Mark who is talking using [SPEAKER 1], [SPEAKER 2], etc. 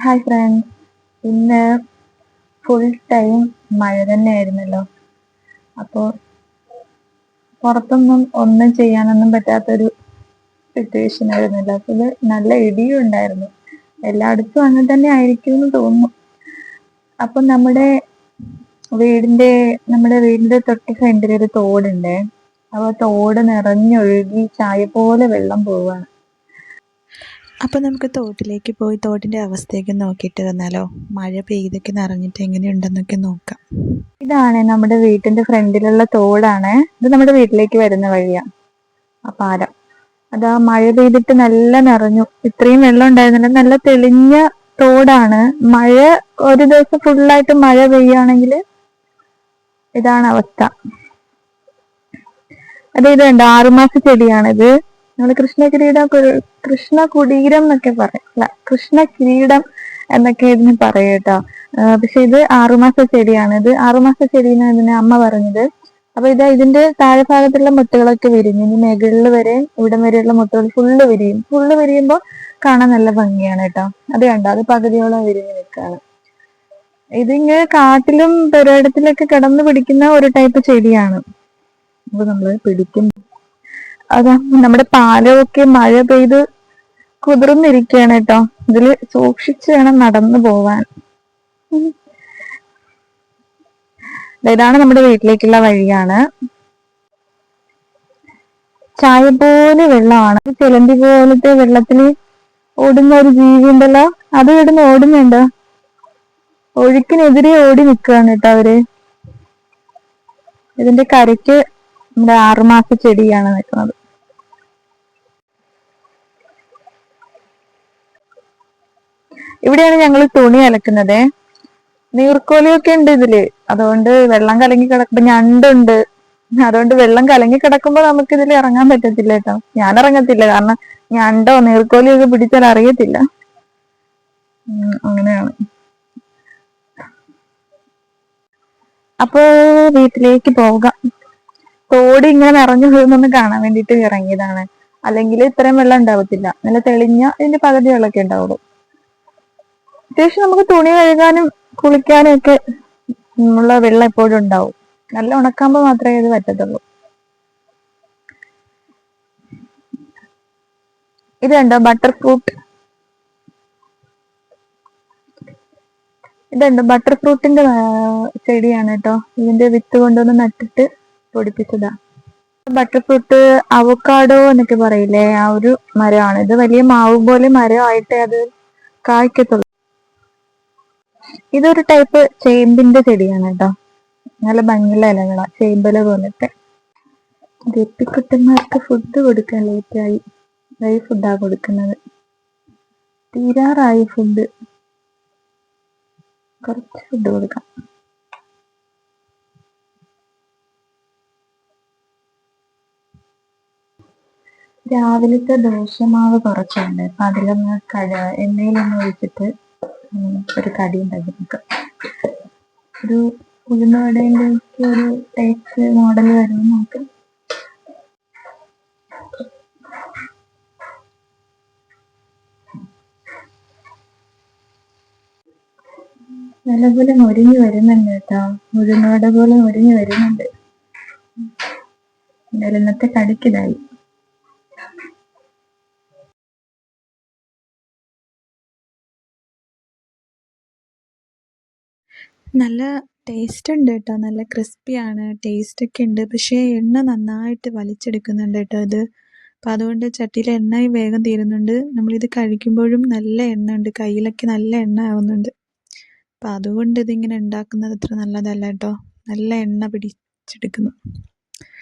[SPEAKER 1] Hi friends ഇന്ന് full time മഴ തന്നെയായിരുന്നല്ലോ. അപ്പോൾ പുറത്തൊന്നും ഒന്നും ചെയ്യാനൊന്നും പറ്റാത്തൊരു സിറ്റുവേഷൻ ആയിരുന്നല്ലോ. അപ്പോൾ ഇത് നല്ല ഇടിയും ഉണ്ടായിരുന്നു. എല്ലായിടത്തും അങ്ങനെ തന്നെ ആയിരിക്കും എന്ന് തോന്നുന്നു. അപ്പം നമ്മുടെ വീടിന്റെ നമ്മുടെ വീടിന്റെ തൊട്ട് ഫ്രണ്ടിൽ ഒരു തോടുണ്ട്. അപ്പോൾ തോട് നിറഞ്ഞൊഴുകി ചായ പോലെ വെള്ളം പോവാണ്
[SPEAKER 2] അപ്പോൾ നമുക്ക് തോട്ടിലേക്ക് പോയി തോട്ടിന്റെ അവസ്ഥയൊക്കെ നോക്കിയിട്ട് വന്നാലോ? മഴ പെയ്തൊക്കെ നിറഞ്ഞിട്ട് എങ്ങനെയുണ്ടെന്നൊക്കെ നോക്കാം.
[SPEAKER 1] ഇതാണ് നമ്മുടെ വീട്ടിന്റെ ഫ്രണ്ടിലുള്ള തോടാണ്. ഇത് നമ്മുടെ വീട്ടിലേക്ക് വരുന്ന വഴിയാണ് ആ പാലം. അതാ മഴ പെയ്തിട്ട് നല്ല നിറഞ്ഞു. ഇത്രയും വെള്ളം ഉണ്ടായിരുന്നില്ല. നല്ല തെളിഞ്ഞ തോടാണ്. മഴ ഒരു ദിവസം ഫുള്ളായിട്ട് മഴ പെയ്യുകയാണെങ്കിൽ ഇതാണ് അവസ്ഥ. അതെ ഇത് ഉണ്ട് ആറുമാസ ചെടിയാണിത്. നമ്മൾ കൃഷ്ണ കിരീടം കൃഷ്ണ കുടീരം എന്നൊക്കെ പറയും. അല്ല കൃഷ്ണ കിരീടം എന്നൊക്കെ ഇതിന് പറയും കേട്ടോ പക്ഷെ ഇത് ആറുമാസ ചെടിയാണ്. ഇത് ആറുമാസ ചെടിന്ന് ഇതിന് അമ്മ പറഞ്ഞത്. അപ്പൊ ഇത് ഇതിന്റെ താഴെ ഭാഗത്തുള്ള മുട്ടുകളൊക്കെ വിരിഞ്ഞു ഇനി മുകളിൽ വരെ ഇവിടം വരെയുള്ള മുട്ടുകൾ ഫുള്ള് വിരിയും. ഫുള്ള് വിരിയുമ്പോൾ കാണാൻ നല്ല ഭംഗിയാണ് കേട്ടോ. അത് കണ്ടോ? അത് പകുതിയോളം വിരിഞ്ഞു നിൽക്കാണ്. ഇതിങ്ങനെ കാട്ടിലും പെരേടത്തിലൊക്കെ കിടന്നു പിടിക്കുന്ന ഒരു ടൈപ്പ് ചെടിയാണ്. അപ്പൊ നമ്മൾ പിടിക്കും. അതാ നമ്മുടെ പാലമൊക്കെ മഴ പെയ്ത് കുതിർന്നിരിക്കുകയാണ് കേട്ടോ. ഇതിൽ സൂക്ഷിച്ച് വേണം നടന്നു പോവാൻ. ഇതാണ് നമ്മുടെ വീട്ടിലേക്കുള്ള വഴിയാണ്. ചായ പോലെ വെള്ളമാണ്. ചിലന്തി പോലത്തെ വെള്ളത്തിൽ ഓടുന്ന ഒരു ജീവി ഉണ്ടല്ലോ അത് ഇവിടുന്ന് ഓടുന്നുണ്ട്. ഒഴുക്കിനെതിരെ ഓടി നിൽക്കുകയാണ് കേട്ടോ അവർ. ഇതിന്റെ കരയ്ക്ക് നമ്മുടെ ആറുമാസ ചെടിയാണ് നിൽക്കുന്നത്. ഇവിടെയാണ് ഞങ്ങൾ തുണി അലക്കുന്നത്. നീർക്കോലിയൊക്കെ ഉണ്ട് ഇതിൽ. അതുകൊണ്ട് വെള്ളം കലങ്ങി കിടക്കുമ്പോ ഞണ്ടുണ്ട്. അതുകൊണ്ട് വെള്ളം കലങ്ങി കിടക്കുമ്പോ നമുക്ക് ഇതിൽ ഇറങ്ങാൻ പറ്റത്തില്ല കേട്ടോ. ഞാൻ ഇറങ്ങത്തില്ല. കാരണം ഞണ്ടോ നീർക്കോലിയോ ഒക്കെ പിടിച്ചാൽ അറിയത്തില്ല. അങ്ങനെയാണ്. അപ്പോ വീട്ടിലേക്ക് പോകാം. തോട് ഇങ്ങനെ നിറഞ്ഞു വീഴുന്നൊന്ന് കാണാൻ വേണ്ടിട്ട് ഇറങ്ങിയതാണ്. അല്ലെങ്കിൽ ഇത്രയും വെള്ളം ഉണ്ടാവത്തില്ല. നല്ല തെളിഞ്ഞ ഇതിന്റെ പകുതി വെള്ളമൊക്കെ ഉണ്ടാവുള്ളൂ. അത്യാവശ്യം നമുക്ക് തുണി കഴുകാനും കുളിക്കാനും ഒക്കെ ഉള്ള വെള്ളം എപ്പോഴും ഉണ്ടാവും. നല്ല ഉണക്കാകുമ്പോൾ മാത്രമേ ഇത് പറ്റത്തുള്ളൂ. ഇത് കണ്ടോ? ബട്ടർ ഫ്രൂട്ട് ഇതുണ്ട് ബട്ടർ ഫ്രൂട്ടിന്റെ ചെടിയാണ് കേട്ടോ. ഇതിന്റെ വിത്ത് കൊണ്ടുവന്ന് നട്ടിട്ട് പൊടിപ്പിച്ചതാ. ബട്ടർ ഫ്രൂട്ട് അവക്കാഡോ എന്നൊക്കെ പറയില്ലേ? ആ ഒരു മരമാണ്. ഇത് വലിയ മാവ് പോലെ മരമായിട്ടേ അത് കായ്ക്കത്തുള്ളൂ. ഇതൊരു ടൈപ്പ് ചേമ്പിന്റെ ചെടിയാണ് കേട്ടോ നല്ല ഭംഗിയുള്ള ഇലകളാ ചേമ്പില പോലത്തെ. ഗപ്പിക്കുട്ടന്മാർക്ക് ഫുഡ് കൊടുക്കാൻ ലേറ്റായി ഡ്രൈ ഫുഡാ കൊടുക്കുന്നത്. തീരാറായി ഫുഡ് കുറച്ച് ഫുഡ് കൊടുക്കാം. രാവിലത്തെ ദോശമാവ് കുറച്ചുണ്ട്. അപ്പൊ അതിലൊന്ന് കഴ എണ്ണയിലൊന്ന് ഒഴിച്ചിട്ട് ഒരു കടി ഉണ്ടാക്കി നോക്കാം. ഒരു ഉഴുന്നുവടേന്റെ ഒരു ടേസ്റ്റ് മോഡൽ വരുമെന്ന് നോക്കാം. നല്ലപോലെ മുരിഞ്ഞു വരുന്നുണ്ട് കേട്ടോ. ഉഴുന്നുവട പോലെ മുരിഞ്ഞു വരുന്നുണ്ട്. എന്തായാലും ഇന്നത്തെ കടിക്കിതായി
[SPEAKER 2] നല്ല ടേസ്റ്റ് ഉണ്ട് കേട്ടോ. നല്ല ക്രിസ്പിയാണ് ടേസ്റ്റ് ഒക്കെ ഉണ്ട്. പക്ഷേ എണ്ണ നന്നായിട്ട് വലിച്ചെടുക്കുന്നുണ്ട് കേട്ടോ ഇത്. അപ്പം അതുകൊണ്ട് ചട്ടിയിൽ എണ്ണ വേഗം തീരുന്നുണ്ട്. നമ്മളിത് കഴിക്കുമ്പോഴും നല്ല എണ്ണ ഉണ്ട്. കയ്യിലൊക്കെ നല്ല എണ്ണ ആവുന്നുണ്ട്. അപ്പം അതുകൊണ്ട് ഇതിങ്ങനെ ഉണ്ടാക്കുന്നത് അത്ര നല്ലതല്ല കേട്ടോ. നല്ല എണ്ണ പിടിച്ചെടുക്കുന്നു.